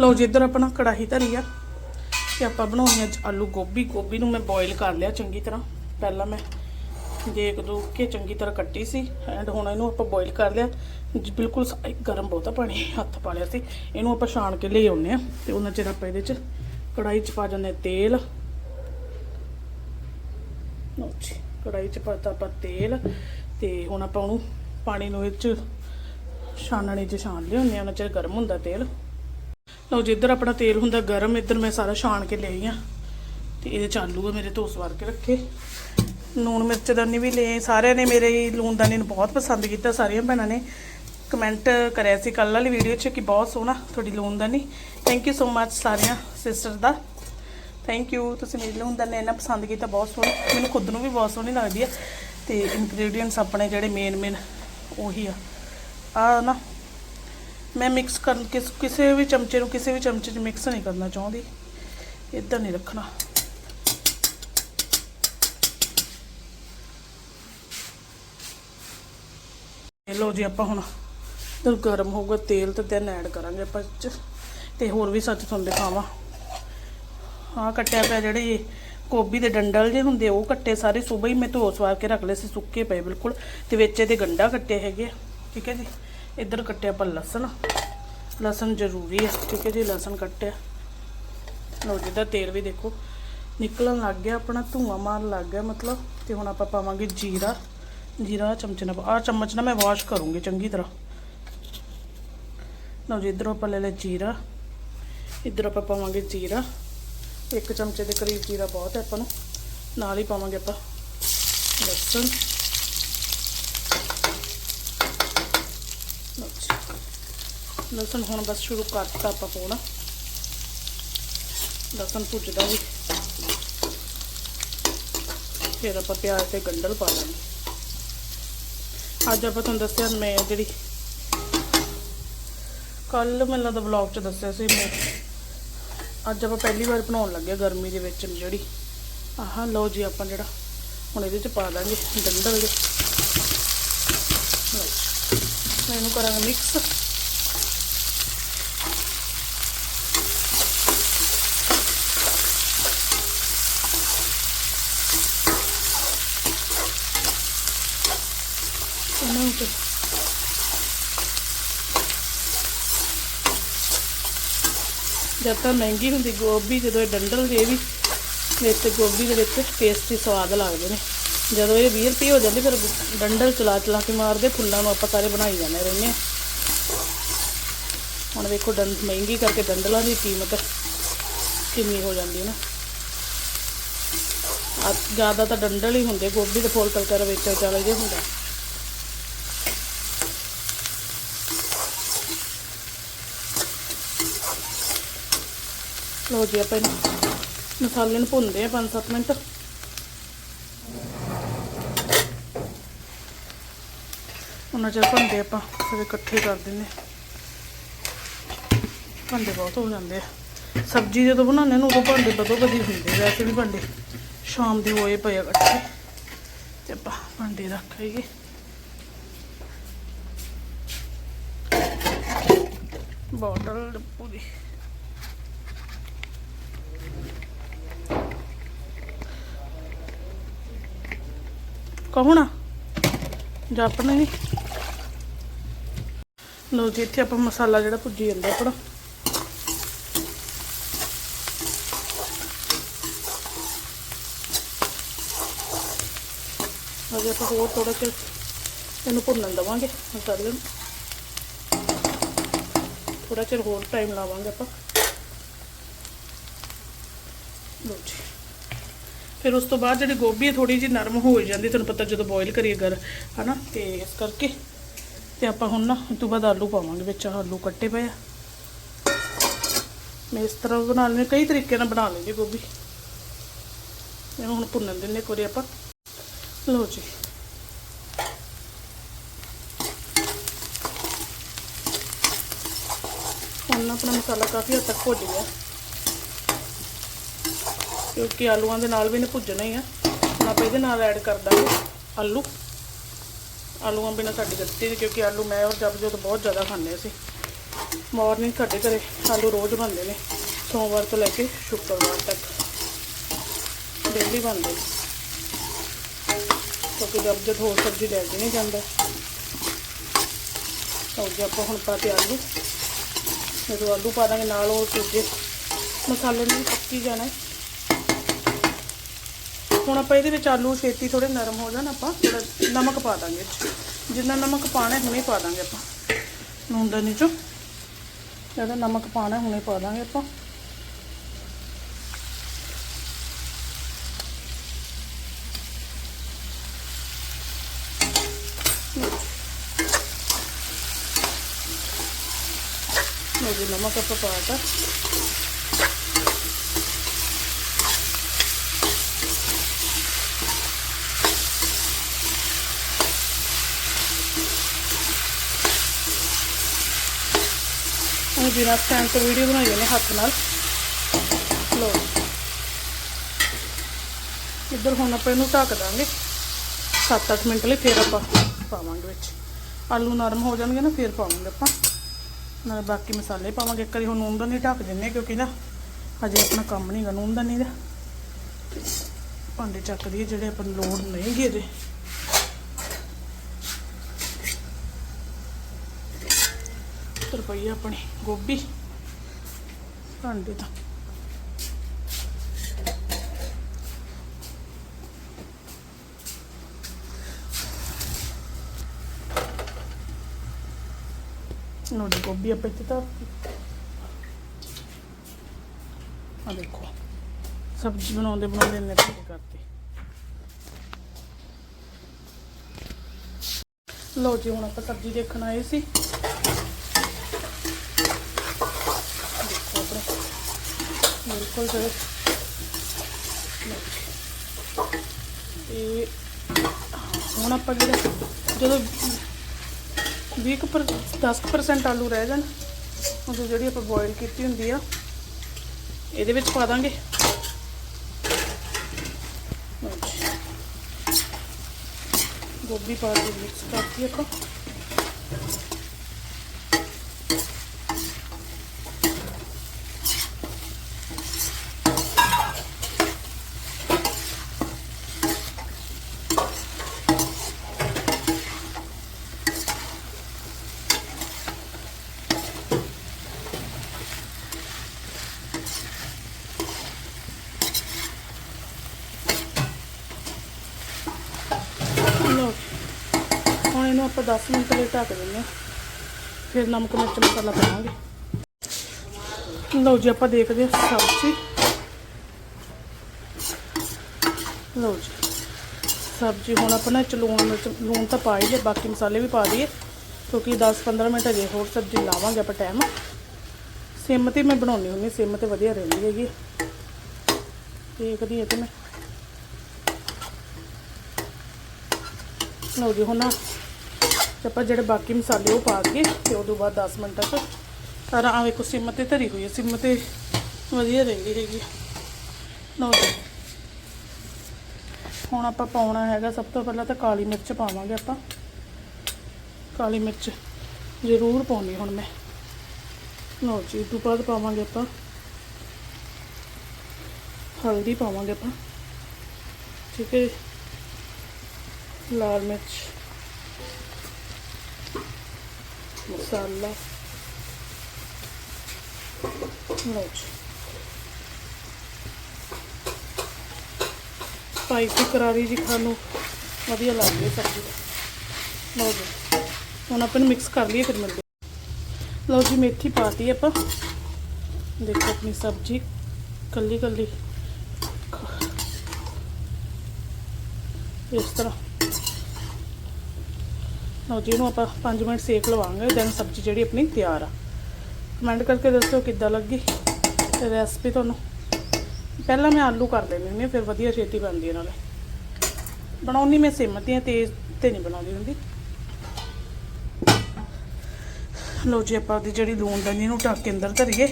ਲਓ ਜੀ, ਇੱਧਰ ਆਪਣਾ ਕੜਾਹੀ ਧਰੀ ਆ ਤੇ ਆਪਾਂ ਬਣਾਉਣੀ ਅੱਜ ਆਲੂ ਗੋਭੀ। ਗੋਭੀ ਨੂੰ ਮੈਂ ਬੋਇਲ ਕਰ ਲਿਆ ਚੰਗੀ ਤਰ੍ਹਾਂ। ਪਹਿਲਾਂ ਮੈਂ ਦੇਖ ਦੂ ਕੇ ਚੰਗੀ ਤਰ੍ਹਾਂ ਕੱਟੀ ਸੀ ਐਂਡ ਹੁਣ ਇਹਨੂੰ ਆਪਾਂ ਬੋਇਲ ਕਰ ਲਿਆ। ਬਿਲਕੁਲ ਸ- ਗਰਮ ਬਹੁਤਾ ਪਾਣੀ, ਹੱਥ ਪਾ ਲਿਆ ਸੀ। ਇਹਨੂੰ ਆਪਾਂ ਛਾਣ ਕੇ ਲੈ ਆਉਨੇ ਆ ਤੇ ਉਹਨਾਂ ਚਿਰ ਆਪਾਂ ਇਹਦੇ ਚ ਕੜਾਹੀ ਚ ਪਾ ਜਾਂਦੇ ਤੇਲ। ਲਓ ਜੀ, ਕੜਾਹੀ ਚ ਪਾਤਾ ਆਪਾਂ ਤੇਲ ਤੇ ਹੁਣ ਆਪਾਂ ਉਹਨੂੰ ਪਾਣੀ ਨੂੰ ਇਹ ਚ ਛਾਨਣੇ ਚ ਛਾਣ ਲਿਆਉਂਦੇ ਆ, ਉਹਨਾਂ ਚਿਰ ਗਰਮ ਹੁੰਦਾ ਤੇਲ। ਲਓ ਜਿੱਧਰ ਆਪਣਾ ਤੇਲ ਹੁੰਦਾ ਗਰਮ, ਇੱਧਰ ਮੈਂ ਸਾਰਾ ਛਾਣ ਕੇ ਲਈ ਆ। ਤੇ ਇਹਦੇ ਚ ਆ ਮੇਰੇ ਧੋਸ ਵਾਰ ਕੇ ਰੱਖੇ। ਲੂਣ ਮਿਰਚ ਦਾਨੀ ਵੀ ਲਏ, ਸਾਰਿਆਂ ਨੇ ਮੇਰੇ ਲੂਣਦਾਨੀ ਨੂੰ ਬਹੁਤ ਪਸੰਦ ਕੀਤਾ, ਸਾਰੀਆਂ ਭੈਣਾਂ ਨੇ। ਕਮੈਂਟ ਕਰਿਆ ਸੀ ਕੱਲ ਵਾਲੀ ਵੀਡੀਓ 'ਚ ਕਿ ਬਹੁਤ ਸੋਹਣਾ ਤੁਹਾਡੀ ਲੂਣਦਾਨੀ ਥੈਂਕ ਯੂ ਸੋ ਮੱਚ ਸਾਰਿਆਂ ਸਿਸਟਰ ਦਾ। ਥੈਂਕ ਯੂ ਤੁਸੀਂ ਮੇਰੀ ਲੂਣਦਾਨੀ ਇੰਨਾ ਪਸੰਦ ਕੀਤਾ, ਬਹੁਤ ਸੋਹਣੀ। ਮੈਨੂੰ ਖੁਦ ਨੂੰ ਵੀ ਬਹੁਤ ਸੋਹਣੀ ਲੱਗਦੀ ਆ। ਤੇ ਇਨਗਰੀਡੀਅੰਟਸ ਆਪਣੇ ਜਿਹੜੇ ਮੇਨ ਮੇਨ ਉਹੀ ਆ। ਆ ਨਾ ਮੈਂ ਮਿਕਸ ਕਰਨ ਕਿਸ ਕਿਸੇ ਵੀ ਚਮਚੇ ਨੂੰ ਕਿਸੇ ਵੀ ਚਮਚੇ 'ਚ ਮਿਕਸ ਨਹੀਂ ਕਰਨਾ ਚਾਹੁੰਦੀ। ਇਦਾਂ ਨਹੀਂ ਰੱਖਣਾ। ਇਹ ਲਓ ਜੀ ਆਪਾਂ ਹੁਣ ਜਦੋਂ ਗਰਮ ਹੋਊਗਾ ਤੇਲ ਤੇ then ਐਡ ਕਰਾਂਗੇ ਆਪਾਂ 'ਚ ਤੇ ਹੋਰ ਵੀ ਸੱਚ ਤੁਹਾਨੂੰ ਦਿਖਾਵਾਂ। ਹਾਂ ਕੱਟਿਆ ਪਿਆ ਜਿਹੜੇ ਇਹ ਗੋਭੀ ਦੇ ਡੰਡਲ ਜੇ ਹੁੰਦੇ ਉਹ ਕੱਟੇ ਸਾਰੇ। ਸਵੇਰ ਹੀ ਮੈਂ ਧੋ ਸਵਾਰ ਕੇ ਰੱਖ ਲਏ ਸੀ ਸੁੱਕੇ ਪਏ ਬਿਲਕੁਲ। ਤੇ ਵਿੱਚ ਇਹਦੇ ਗੰਡਾ ਕੱਟੇ ਹੈਗੇ ਆ, ਠੀਕ ਹੈ ਜੀ? ਇੱਧਰ ਕੱਟਿਆ ਆਪਾਂ ਲਸਣ ਲਸਣ ਜ਼ਰੂਰੀ ਹੈ ਠੀਕ ਹੈ ਜੀ ਲਸਣ ਕੱਟਿਆ ਲਓ ਜੀ ਦਾ ਤੇਲ ਵੀ ਦੇਖੋ ਨਿਕਲਣ ਲੱਗ ਗਿਆ ਆਪਣਾ ਧੂਆਂ ਮਾਰਨ ਲੱਗ ਗਿਆ ਮਤਲਬ ਤੇ ਹੁਣ ਆਪਾਂ ਪਾਵਾਂਗੇ ਜੀਰਾ ਜੀਰਾ ਚਮਚ ਨਾਲ ਆ ਚਮਚ ਨਾਲ ਮੈਂ ਵਾਸ਼ ਕਰੂੰਗੀ ਚੰਗੀ ਤਰ੍ਹਾਂ ਲਓ ਜੀ ਇੱਧਰੋਂ ਆਪਾਂ ਲੈ ਲਿਆ ਜੀਰਾ ਇੱਧਰ ਆਪਾਂ ਪਾਵਾਂਗੇ ਜੀਰਾ ਇੱਕ ਚਮਚੇ ਦੇ ਕਰੀਬ ਜੀਰਾ ਬਹੁਤ ਹੈ ਆਪਾਂ ਨੂੰ ਨਾਲ ਹੀ ਪਾਵਾਂਗੇ ਆਪਾਂ ਲਸਣ ਲਓ ਜੀ। ਲਸਣ ਹੁਣ ਬਸ ਸ਼ੁਰੂ ਕਰਤਾ ਆਪਾਂ ਪਾਉਣਾ। ਲਸਣ ਭੁੱਜਦਾ ਵੀ ਫਿਰ ਆਪਾਂ ਪਿਆਜ਼ ਤੇ ਗੰਡਲ ਪਾ ਦਾਂਗੇ ਅੱਜ ਆਪਾਂ ਤੁਹਾਨੂੰ ਦੱਸਿਆ ਮੈਂ ਜਿਹੜੀ ਕੱਲ ਮੈਨੂੰ ਲੱਗਦਾ ਵਲੌਗ 'ਚ ਦੱਸਿਆ ਸੀ ਮੈਂ। ਅੱਜ ਆਪਾਂ ਪਹਿਲੀ ਵਾਰ ਬਣਾਉਣ ਲੱਗੇ ਗਰਮੀ ਦੇ ਵਿੱਚ ਜਿਹੜੀ। ਆਹ, ਲਓ ਜੀ ਆਪਾਂ ਜਿਹੜਾ ਹੁਣ ਇਹਦੇ 'ਚ ਪਾ ਦਾਂਗੇ ਗੰਡਲ। ਦੇ ਮੈਂ ਇਹਨੂੰ ਕਰਾਂਗੇ ਮਿਕਸ ਇਹਨਾਂ ਨੂੰ ਜਦ ਤਾਂ ਮਹਿੰਗੀ ਹੁੰਦੀ ਗੋਭੀ, ਜਦੋਂ ਇਹ ਡੰਡਲ ਜੇ ਵੀ, ਵਿੱਚ ਗੋਭੀ ਦੇ ਵਿੱਚ ਟੇਸਟੀ ਸਵਾਦ ਲੱਗਦੇ ਨੇ। ਜਦੋਂ ਇਹ 20 ਰੁਪਏ ਹੋ ਜਾਂਦੇ, ਫਿਰ ਡੰਡਲ ਚਲਾ ਚਲਾ ਕੇ ਮਾਰਦੇ, ਫੁੱਲਾਂ ਨੂੰ ਆਪਾਂ ਸਾਰੇ ਬਣਾਈ ਜਾਂਦੇ ਰਹਿੰਦੇ ਹਾਂ। ਹੁਣ ਵੇਖੋ ਡੰਡ ਮਹਿੰਗੀ ਕਰਕੇ ਡੰਡਲਾਂ ਦੀ ਕੀਮਤ ਕਿੰਨੀ ਹੋ ਜਾਂਦੀ ਹੈ ਨਾ। ਜ਼ਿਆਦਾ ਤਾਂ ਡੰਡਲ ਹੀ ਹੁੰਦੇ, ਗੋਭੀ ਦੇ ਫੁੱਲ ਕਲਕਰ ਵਿੱਚ ਚੱਲ ਜੇ ਹੁੰਦਾ। ਲਓ ਜੀ, ਆਪਾਂ ਮਸਾਲੇ ਨੂੰ ਭੁੰਨਦੇ ਆ 5-7 ਮਿੰਟ। ਉਹਨਾਂ ਚਿਰ ਭੁੰਨਦੇ ਆਪਾਂ, ਫਿਰ ਇਕੱਠੇ ਕਰ ਦਿੰਦੇ ਭਾਂਡੇ ਬਹੁਤ ਹੋ ਜਾਂਦੇ ਆ। ਸਬਜ਼ੀ ਜਦੋਂ ਬਣਾਉਂਦੇ ਨੇ, ਉਦੋਂ ਭਾਂਡੇ ਬਦੋ ਬਦੀ ਹੁੰਦੇ ਵੈਸੇ ਵੀ ਭਾਂਡੇ ਸ਼ਾਮ ਦੇ ਹੋਏ ਪਏ ਇਕੱਠੇ। ਤੇ ਆਪਾਂ ਭਾਂਡੇ ਰੱਖ ਲਈਏ। ਬੋਟਲ ਪੂਰੀ ਕਹੋਣਾ? ਜਾਂ ਆਪਣਾ ਨਹੀਂ। ਲੋ ਜੀ, ਇੱਥੇ ਆਪਾਂ ਮਸਾਲਾ ਜਿਹੜਾ ਭੁੱਜੀ ਜਾਂਦਾ ਆਪਣਾ ਅਜੇ ਆਪਾਂ ਹੋਰ ਥੋੜਾ ਜਿਹਾ ਇਹਨੂੰ ਭੁੰਨਣ ਦਵਾਂਗੇ ਮਸਾਲੇ ਨੂੰ। ਥੋੜਾ ਚਿਰ ਹੋਰ ਟਾਈਮ ਲਾਵਾਂਗੇ ਆਪਾਂ। ਲੋ ਜੀ। ਫਿਰ ਉਸ ਤੋਂ ਬਾਅਦ ਜਿਹੜੀ ਗੋਭੀ ਹੈ ਥੋੜੀ ਜਿਹੀ ਨਰਮ ਹੋ ਜਾਂਦੀ, ਤੁਹਾਨੂੰ ਪਤਾ ਜਦੋਂ ਬੋਇਲ ਕਰੀਏ ਗਰ, ਹਨਾ? ਤੇ ਇਸ ਕਰਕੇ ਤੇ ਆਪਾਂ ਹੁਣ ਨਾ ਇਸ ਤੋਂ ਬਾਅਦ ਆਲੂ ਪਾਵਾਂਗੇ ਵਿੱਚ ਆਹ ਆਲੂ ਕੱਟੇ ਪਏ ਆ। ਮੈਂ ਇਸ ਤਰ੍ਹਾਂ ਬਣਾ ਲੈਂਦੇ ਕਈ ਤਰੀਕੇ ਨਾਲ ਬਣਾ ਲੈਂਦੇ ਗੋਭੀ। ਇਹਨੂੰ ਹੁਣ ਭੁੰਨਣ ਦਿੰਦੇ ਇੱਕ ਵਾਰੀ ਆਪਾਂ। ਲਓ ਜੀ। ਹੁਣ ਆਪਣਾ ਮਸਾਲਾ ਕਾਫੀ ਹੱਦ ਤੱਕ ਭੁੱਜ ਗਿਆ। ਕਿਉਂਕਿ ਆਲੂਆਂ ਦੇ ਨਾਲ ਵੀ ਨੇ ਭੁੱਜਣਾ ਹੀ ਆ। ਹੁਣ ਆਪਾਂ ਇਹਦੇ ਨਾਲ ਐਡ ਕਰ ਦਾਂਗੇ ਆਲੂ। ਆਲੂਆਂ ਬਿਨਾਂ ਸਾਡੀ ਗੱਤੀ ਨਹੀਂ, ਕਿਉਂਕਿ ਆਲੂ ਮੈਂ ਔਰ ਜਬ ਜਦ ਬਹੁਤ ਜ਼ਿਆਦਾ ਖਾਂਦੇ ਸੀ ਮਾਰਨਿੰਗ ਸਾਡੇ ਘਰੇ ਆਲੂ ਰੋਜ਼ ਬਣਦੇ ਨੇ, ਸੋਮਵਾਰ ਤੋਂ ਲੈ ਕੇ ਸ਼ੁੱਕਰਵਾਰ ਤੱਕ। ਡੇਲੀ ਬਣਦੇ ਨੇ। ਕਿਉਂਕਿ ਜਦ ਜਦ ਹੋਰ ਸਬਜ਼ੀ ਲੈ ਕੇ ਨਹੀਂ ਜਾਂਦਾ। ਤਾਂ ਜੇ ਆਪਾਂ ਹੁਣ ਪਾ ਤੇ ਆਲੂ, ਜਦੋਂ ਆਲੂ ਪਾ ਦਾਂਗੇ ਨਾਲ ਉਹ ਦੂਜੇ ਮਸਾਲੇ ਨੂੰ ਵੀ ਪੱਕੀ ਜਾਣਾ ਹੈ। ਹੁਣ ਆਪਾਂ ਇਹਦੇ ਵਿੱਚ ਆਲੂ ਛੇਤੀ ਥੋੜੇ ਨਰਮ ਹੋ ਜਾਣ ਆਪਾਂ ਥੋੜਾ ਨਮਕ ਪਾ ਦਾਂਗੇ ਜਿੰਨਾ ਨਮਕ ਪਾਣਾ ਹੁਣੇ ਪਾ ਦਾਂਗੇ ਆਪਾਂ। ਨੂਨ ਦਾ ਨੀਚੋਂ। ਜ਼ਿਆਦਾ ਨਮਕ ਪਾਣਾ ਹੁਣੇ ਪਾ ਦਾਂਗੇ ਆਪਾਂ। ਲਓ ਜੀ, ਨਮਕ ਆਪਾਂ ਪਾਤਾ ਬਿਨਾਂ ਸਟੈਂਡ ਤੋਂ ਵੀਡੀਓ ਬਣਾਈ ਨੇ ਹੱਥ ਨਾਲ। ਲੋ ਇੱਧਰ ਹੁਣ ਆਪਾਂ ਇਹਨੂੰ ਢੱਕ ਦਾਂਗੇ। 7-8 ਮਿੰਟ ਲਈ ਫਿਰ ਆਪਾਂ ਪਾਵਾਂਗੇ ਵਿੱਚ। ਆਲੂ ਨਰਮ ਹੋ ਜਾਣਗੇ ਨਾ, ਫਿਰ ਪਾਵਾਂਗੇ ਆਪਾਂ। ਨਾਲ ਬਾਕੀ ਮਸਾਲੇ ਪਾਵਾਂਗੇ। ਇੱਕ ਵਾਰੀ ਹੁਣ ਨੂਨ ਦਾ ਨਹੀਂ ਢੱਕ ਦਿੰਨੇ ਕਿਉਂਕਿ ਨਾ ਹਜੇ ਆਪਣਾ ਕੰਮ ਨਹੀਂਗਾ ਨੂਨ ਦਾ ਨਹੀਂ ਦਾ। ਭਾਂਡੇ ਚੱਕ ਦਈਏ ਜਿਹੜੇ ਆਪਾਂ ਨੂੰ ਲੋੜ ਨਹੀਂ ਗੇ ਅਜੇ ਉੱਤਰ ਪਈ ਆ ਆਪਣੀ ਗੋਭੀ ਭਾਂਡੇ ਤਾਂ ਲਓ ਜੀ ਗੋਭੀ ਆਪਾਂ ਇੱਥੇ ਤਾਂ ਆ ਦੇਖੋ ਸਬਜ਼ੀ ਬਣਾਉਂਦੇ ਬਣਾਉਂਦੇ ਨੇ ਤੇ ਕਰਤੇ ਲਓ ਜੀ ਹੁਣ ਆਪਾਂ ਸਬਜ਼ੀ ਦੇਖਣ ਆਏ ਸੀ ਦੇਖੋ ਆਪਣੇ ਬਿਲਕੁਲ ਸਰ। ਇਹ ਹੁਣ ਆਪਾਂ ਜਿਹੜਾ ਜਦੋਂ 20 ਕੁ ਪਰ 10% ਆਲੂ ਰਹਿ ਜਾਣ, ਉਦੋਂ ਜਿਹੜੀ ਆਪਾਂ ਬੋਇਲ ਕੀਤੀ ਹੁੰਦੀ ਆ, ਇਹਦੇ ਵਿੱਚ ਪਾ ਦਾਂਗੇ। ਗੋਭੀ ਪਾ ਕੇ ਮਿਕਸ ਕਰਤੀ ਆਪਾਂ ਲਓ ਜੀ। ਹੁਣ ਇਹਨੂੰ ਆਪਾਂ 10 ਮਿੰਟ ਲਈ ਢੱਕ ਦਿੰਦੇ ਹਾਂ। ਫਿਰ ਨਮਕ ਮਿਰਚ ਮਸਾਲਾ ਪਾਵਾਂਗੇ। ਲਓ ਜੀ, ਆਪਾਂ ਦੇਖਦੇ ਹਾਂ ਸਬਜ਼ੀ। ਲਓ ਜੀ, ਸਬਜ਼ੀ ਹੁਣ ਆਪਾਂ ਨਾ ਲੂਣ ਮਿਰਚ, ਲੂਣ ਤਾਂ ਪਾ ਹੀ ਲਿਆ, ਬਾਕੀ ਮਸਾਲੇ ਵੀ ਪਾ ਦਈਏ। ਕਿਉਂਕਿ 10-15 ਮਿੰਟ ਅਜੇ ਹੋਰ ਸਬਜ਼ੀ ਲਾਵਾਂਗੇ ਆਪਾਂ ਟਾਈਮ ਸਿਮ ਤੇ ਮੈਂ ਬਣਾਉਣੀ ਹੁੰਦੀ ਸਿਮ ਤੇ ਵਧੀਆ ਰਹਿੰਦੀ ਹੈਗੀ। ਦੇਖਦੀ ਹਾਂ ਤੇ ਮੈਂ। ਲਓ ਜੀ, ਹੁਣ ਤੇ ਆਪਾਂ ਜਿਹੜੇ ਬਾਕੀ ਮਸਾਲੇ ਉਹ ਪਾ ਕੇ ਤੇ ਉਦੋਂ ਬਾਅਦ 10 ਮਿੰਟਾਂ ਤੱਕ ਸਾਰਾ ਆਵੇ ਕੋ ਸਿਮ ਤੇ ਧਰੀ ਹੋਈ ਹੈ। ਸਿਮ ਤੇ ਵਧੀਆ ਰਹਿੰਦੀ ਹੈਗੀ। ਲਓ ਜੀ। ਹੁਣ ਆਪਾਂ ਪਾਉਣਾ ਹੈਗਾ, ਸਭ ਤੋਂ ਪਹਿਲਾਂ ਤਾਂ ਕਾਲੀ ਮਿਰਚ ਪਾਵਾਂਗੇ ਆਪਾਂ। ਕਾਲੀ ਮਿਰਚ ਜ਼ਰੂਰ ਪਾਉਣੀ ਹੁਣ ਮੈਂ। ਲਓ ਜੀ ਤੋਂ ਬਾਅਦ ਪਾਵਾਂਗੇ ਆਪਾਂ। ਹਲਦੀ ਪਾਵਾਂਗੇ ਆਪਾਂ। ਠੀਕ ਹੈ ਲਾਲ ਮਿਰਚ। ਮਸਾਲਾ। ਲਓ ਜੀ। ਸਪਾਈਸੀ ਕਰਾਰੀ ਜੀ ਖਾਣ ਨੂੰ ਵਧੀਆ ਲੱਗਦੀ ਹੈ ਸਬਜ਼ੀ। ਲਓ ਜੀ। ਹੁਣ ਆਪਾਂ ਨੂੰ ਮਿਕਸ ਕਰ ਲਈਏ, ਫਿਰ ਮਿਲਦੇ ਲਓ ਜੀ, ਮੇਥੀ ਪਾਤੀ ਆਪਾਂ। ਦੇਖੋ ਆਪਣੀ ਸਬਜ਼ੀ ਕੱਲੀ ਕੱਲੀ ਇਸ ਤਰ੍ਹਾਂ। ਲਓ ਜੀ ਇਹਨੂੰ ਆਪਾਂ 5 ਮਿੰਟ ਸੇਕ ਲਵਾਂਗੇ ਦੈਨ ਸਬਜ਼ੀ ਜਿਹੜੀ ਆਪਣੀ ਤਿਆਰ ਆ। ਕਮੈਂਟ ਕਰਕੇ ਦੱਸੋ ਕਿੱਦਾਂ ਲੱਗੀ? ਤੇ ਰੈਸਪੀ ਤੁਹਾਨੂੰ? ਪਹਿਲਾਂ ਮੈਂ ਆਲੂ ਕਰ ਲੈਂਦੀ ਹੁੰਦੀ ਹਾਂ, ਫਿਰ ਵਧੀਆ ਛੇਤੀ ਬਣਦੀ ਹੈ ਨਾਲੇ। ਬਣਾਉਣੀ ਮੈਂ ਸਿਮ ਤੇ ਆ ਤੇਜ਼ ਤੇ ਨਹੀਂ ਬਣਾਉਂਦੀ ਹੁੰਦੀ। ਲਓ ਜੀ, ਆਪਾਂ ਉਹਦੀ ਜਿਹੜੀ ਲੂਣ ਦਨੀ ਨੂੰ ਢੱਕ ਕੇ ਅੰਦਰ ਧਰੀਏ।